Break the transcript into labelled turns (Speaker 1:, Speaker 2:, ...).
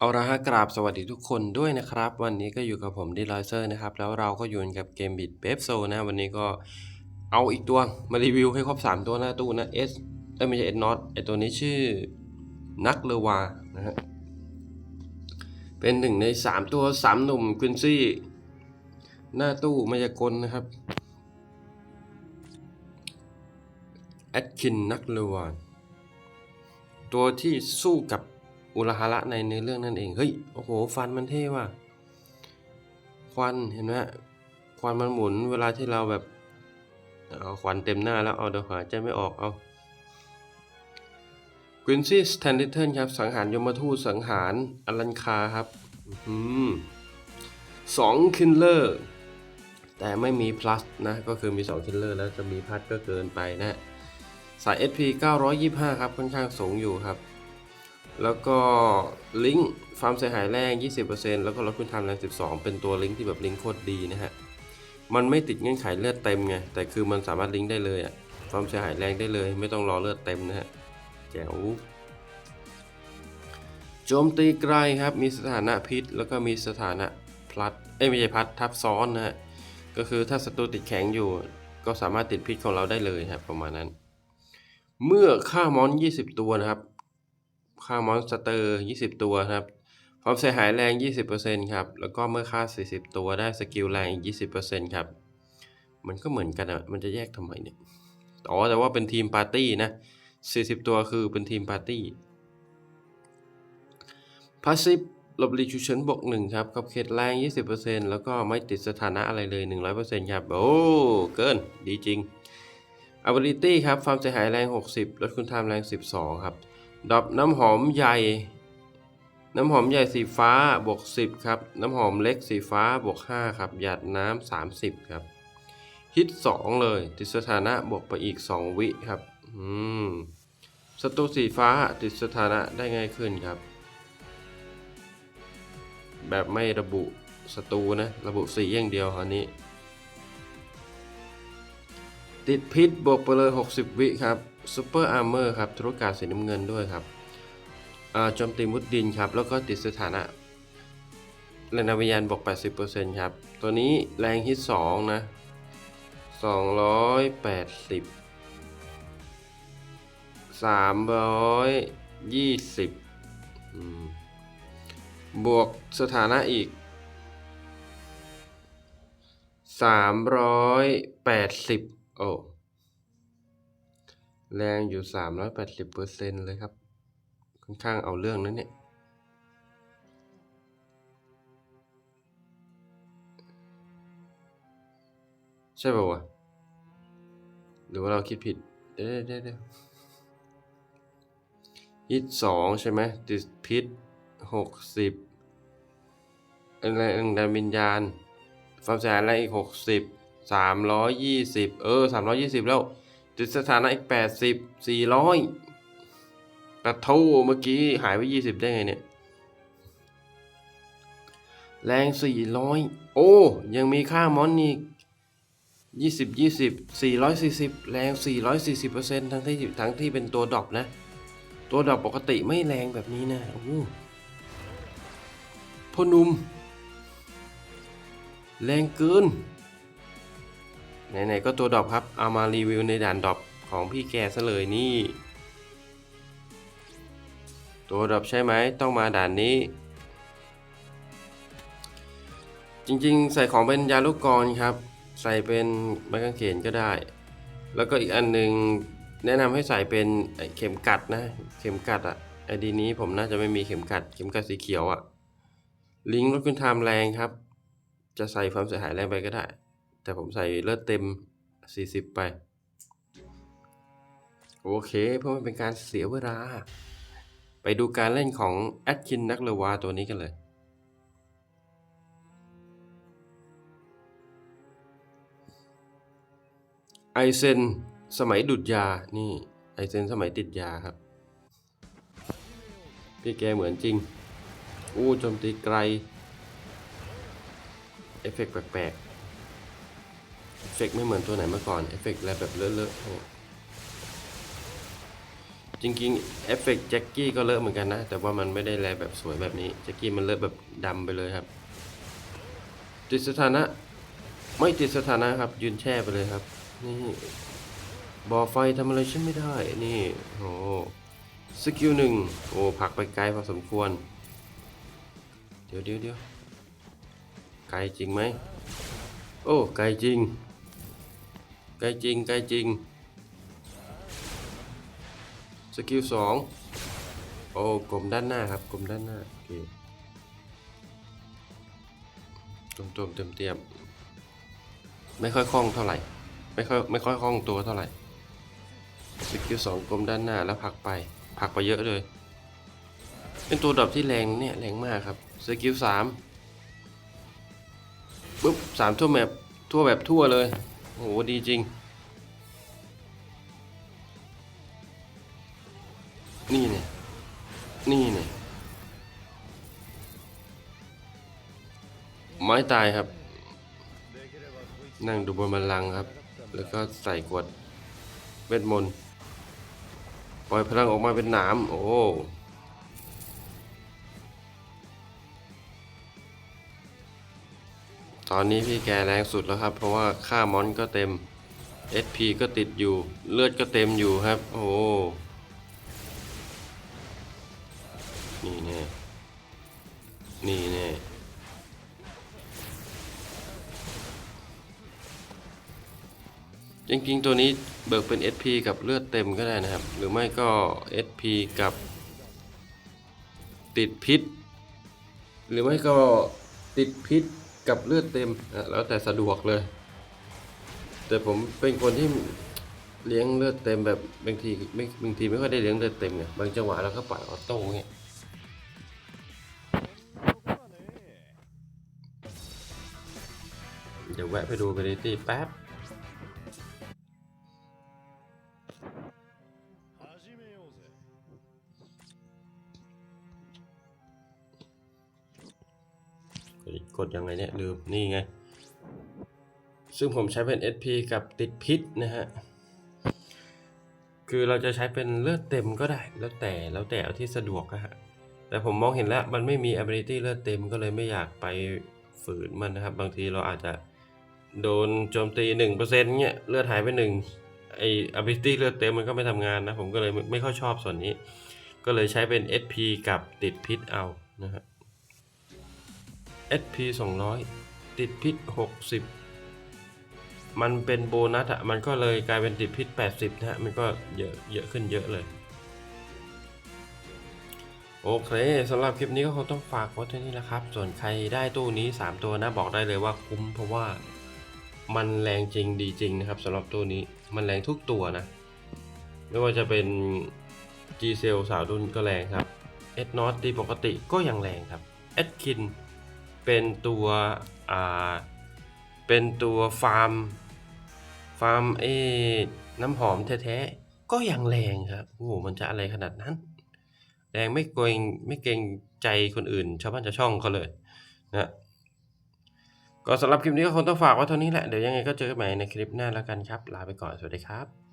Speaker 1: เอาละฮะกราบสวัสดีทุกคนด้วยนะครับ วันนี้ก็อยู่กับผมดีลอยเซอร์นะครับ แล้วเราก็อยู่กับเกมบิดเบฟโซนะ วันนี้ก็เอาอีกตัวมารีวิวให้ครบ 3 ตัวหน้าตู้นะเอ้ไม่ใช่ S Not ไอตัวนี้ชื่อนักเลวานะฮะเป็นหนึ่งใน 3 ตัว 3 หนุ่มควินซี่ หน้าตู้มายากลนะครับแอดคินนักเลวาตัวที่สู้กับ อุลาฮาระในเนื้อเรื่องนั่นเองเฮ้ยโอ้โหฟันมันเท่ว่ะควันเห็นไหมฮะควันมันหมุนเวลาที่เราแบบเอาควันเต็มหน้าแล้วเอาเดี๋ยวหายใจไม่ออกเอากวินซี่สแตนดิเทิลครับสังหารยมทูตสังหารอลันคาครับอืมสองคินเลอร์แต่ไม่มี plus นะ ก็คือมี2คินเลอร์แล้วจะมี plus ก็เกินไปนะ สาย SP 925 ครับ ค่อนข้างสูงอยู่ครับ แล้วก็ลิงก์ฟาร์มเสียหายแรง20%แล้วก็ลดคุณทำแรง12 เป็นตัวลิงก์ที่แบบลิงก์โคตรดีนะฮะ มันไม่ติดเงื่อนไขเลือดเต็มไง แต่คือมันสามารถลิงก์ได้เลยอะฟาร์มเสียหายแรงได้เลย ไม่ต้องรอเลือดเต็มนะฮะ แจ๋ว โจมตีไกลครับ มีสถานะพิษ แล้วก็มีสถานะพลัด เอ้ยไม่ใช่พลัดทับซ้อนนะฮะ ก็คือถ้าศัตรูติดแข็งอยู่ ก็สามารถติดพิษของเราได้เลยครับประมาณนั้น เมื่อฆ่ามอน 20 ตัวนะครับ ฆ่ามอนสเตอร์ 20 ตัวครับความเสียหายแรง 20%ครับ แล้วก็เมื่อฆ่า 40 ตัวได้สกิลแรงอีก 20%ครับ มันก็เหมือนกันอะมันจะแยกทำไมเนี่ย อ๋อ แต่ว่าเป็นทีมปาร์ตี้นะ 40 ตัวคือเป็นทีมปาร์ตี้พาสซีฟหลบหลีกฉุกเฉินบวก1ครับกับเขตแรง 20%แล้วก็ไม่ติดสถานะอะไรเลย 100%ครับ โอ้ เกิน ดีจริง ability ครับ ความเสียหายแรง 60 ลดคุณทามแรง 12 ครับ ดอบน้ำหอมใหญ่ น้ำหอมใหญ่สีฟ้าบวก10 ครับ น้ำหอมเล็กสีฟ้าบวก5ครับหยาดน้ำ30 ครับ ฮิต 2 เลย ติดสถานะบวกไปอีก 2 วิครับ อืมศัตรูสีฟ้าติดสถานะได้ง่ายขึ้นครับ แบบไม่ระบุศัตรูนะ ระบุสีอย่างเดียวอันนี้ ติดพิษบวกไปเลย 60 วิครับ ซูเปอร์อาร์เมอร์ครับธุรการสีน้ำเงินด้วยครับโจมตีมุดดินครับ แล้วก็ติดสถานะแรงนำวิญญาณบวก80%ครับ ตัวนี้แรงฮิต2นะ 280 320อืมบวกสถานะอีก 380 โอ้ แรงอยู่ 380เปอร์เซ็นต์เลยครับ ค่อนข้างเอาเรื่องนั้นเนี่ย ใช่ป่าวะ หรือว่าเราคิดผิด เดี๋ยวเดี๋ยวเดี๋ยวฮิตสองใช่ไหมติดพิษหกสิบอะไรดันวิญญาณความเสียหายแรอีกหกสิบสามร้อยยี่สิบเออสามร้อยยี่สิบแล้ว ติดสถานะอีกแปดสิบสี่ร้อยกระทูเมื่อกี้หายไปยี่สิบได้ไงเนี่ย แรงสี่ร้อยโอ้ ยังมีค่ามอนอีกยี่สิบยี่สิบสี่ร้อยสี่สิบแรงสี่ร้อยสี่สิบเปอร์เซ็นต์ทั้งที่ทั้งที่เป็นตัวดรอปนะ ตัวดรอปปกติไม่แรงแบบนี้นะโอ้พ่อนุ่มแรงเกิน ไหนๆก็ตัวดรอปครับ เอามารีวิวในด่านดรอปของพี่แกซะเลยนี่ ตัวดรอปใช่ไหมต้องมาด่านนี้ จริงๆ ใส่ของเป็นยาลูกกรครับ ใส่เป็นไม้กางเขนก็ได้ แล้วก็อีกอันหนึ่งแนะนำให้ใส่เป็นเข็มกัดนะ เข็มกัดอะไอดีนี้ผมน่าจะไม่มีเข็มกัด เข็มกัดสีเขียวอะลิงก์ลดคุณไทม์แรงครับ จะใส่ความเสียหายแรงไปก็ได้ แต่ผมใส่เลือดเต็ม 40 ไป โอเค เพื่อไม่เป็นการเสียเวลา ไปดูการเล่นของแอดคินนักเลวาตัวนี้กันเลยไอเซนสมัยดูดยา นี่ไอเซนสมัยติดยาครับ พี่แกเหมือนจริง อู้โจมตีไกล เอฟเฟกต์แปลกๆ เอฟเฟกต์ไม่เหมือนตัวไหนมาก่อนเอฟเฟกต์อะไรแบบเลอะๆจริงๆเอฟเฟกต์แจ็คกี้ก็เลอะเหมือนกันนะ แต่ว่ามันไม่ได้แลแบบสวยแบบนี้แจ็คกี้มันเลอะแบบดำไปเลยครับ ติดสถานะไม่ติดสถานะครับ ยืนแช่ไปเลยครับ นี่บ่อไฟทำอะไรฉันไม่ได้นี่โอ้สกิลหนึ่งโอ้ผักไปไกลพอสมควร เดี๋ยวเดี๋ยวเดี๋ยวไกลจริงไหม โอ้ ไกลจริง ไกลจริงไกลจริงสกิลสองโอ้กลมด้านหน้าครับกลมด้านหน้าโอเคตรงตรงเต็มเต็มไม่ค่อยคล่องเท่าไหร่ไม่ค่อยไม่ค่อยคล่องตัวเท่าไหร่สกิลสองกลมด้านหน้าแล้วผักไปผักไปเยอะเลย เป็นตัวดรอปที่แรงเนี่ยแรงมากครับสกิลสามปุ๊บสามทั่วแมปทั่วแบบทั่วเลย โอ้โหดีจริง นี่เนี่ย นี่เนี่ย ไม้ตายครับ นั่งดูบนบันลังครับ แล้วก็ใส่กวดเวทมนต์ ปล่อยพลังออกมาเป็นหนาม โอ้ ตอนนี้พี่แกแรงสุดแล้วครับ เพราะว่าค่ามอนก็เต็ม SP ก็ติดอยู่ เลือดก็เต็มอยู่ครับ โอ้นี่แน่นี่แน่จริงๆ ตัวนี้เบิกเป็น SP กับเลือดเต็มก็ได้นะครับ หรือไม่ก็ SP กับติดพิษ หรือไม่ก็ติดพิษ กับเลือดเต็มแล้วแต่สะดวกเลย แต่ผมเป็นคนที่เลี้ยงเลือดเต็มแบบบางทีไม่บางทีไม่ค่อยได้เลี้ยงเลือดเต็มเนี่ยบางจังหวะเราก็ปล่อยออโต้เงี้ยเดี๋ยวแวะไปดูเบริตี้แป๊บ ดยังไงเนี่ยลืมนี่ไง ซึ่งผมใช้เป็น SP กับติดพิษนะฮะ คือเราจะใช้เป็นเลือดเต็มก็ได้ แล้วแต่แล้วแต่เอาที่สะดวกนะฮะ แต่ผมมองเห็นแล้วมันไม่มี ability เลือดเต็มก็เลยไม่อยากไปฝืนมันนะครับ บางทีเราอาจจะโดนโจมตี 1%เนี่ยเลือดหายไปหนึ่งไอ ability เลือดเต็มมันก็ไม่ทำงานนะ ผมก็เลยไม่ค่อยชอบส่วนนี้ ก็เลยใช้เป็น SP กับติดพิษเอานะฮะ SP 200 ติดพิษ 60 มันเป็นโบนัสอะมันก็เลยกลายเป็นติดพิษ 80 นะฮะ มันก็เยอะเยอะขึ้นเยอะเลย โอเคสำหรับคลิปนี้ก็คงต้องฝากไว้เท่านี้แหละครับ ส่วนใครได้ตู้นี้ 3 ตัวนะบอกได้เลยว่าคุ้มเพราะว่ามันแรงจริงดีจริงนะครับสำหรับตัวนี้มันแรงทุกตัวนะ ไม่ว่าจะเป็น G c e l สาวดุนก็แรงครับ S n o t ตีปกติก็ยังแรงครับ S k i n เป็นตัวอ่าเป็นตัวฟาร์มฟาร์มเอน้ำหอมแท้ๆก็ยังแรงครับโอ้โหมันจะอะไรขนาดนั้น แรงไม่เกรงไม่เกรงใจคนอื่น ชาวบ้านชาวช่องเขาเลยนะก็สำหรับคลิปนี้ก็คงต้องฝากไว้เท่านี้แหละ เดี๋ยวยังไงก็เจอกันใหม่ในคลิปหน้าแล้วกันครับ ลาไปก่อน สวัสดีครับ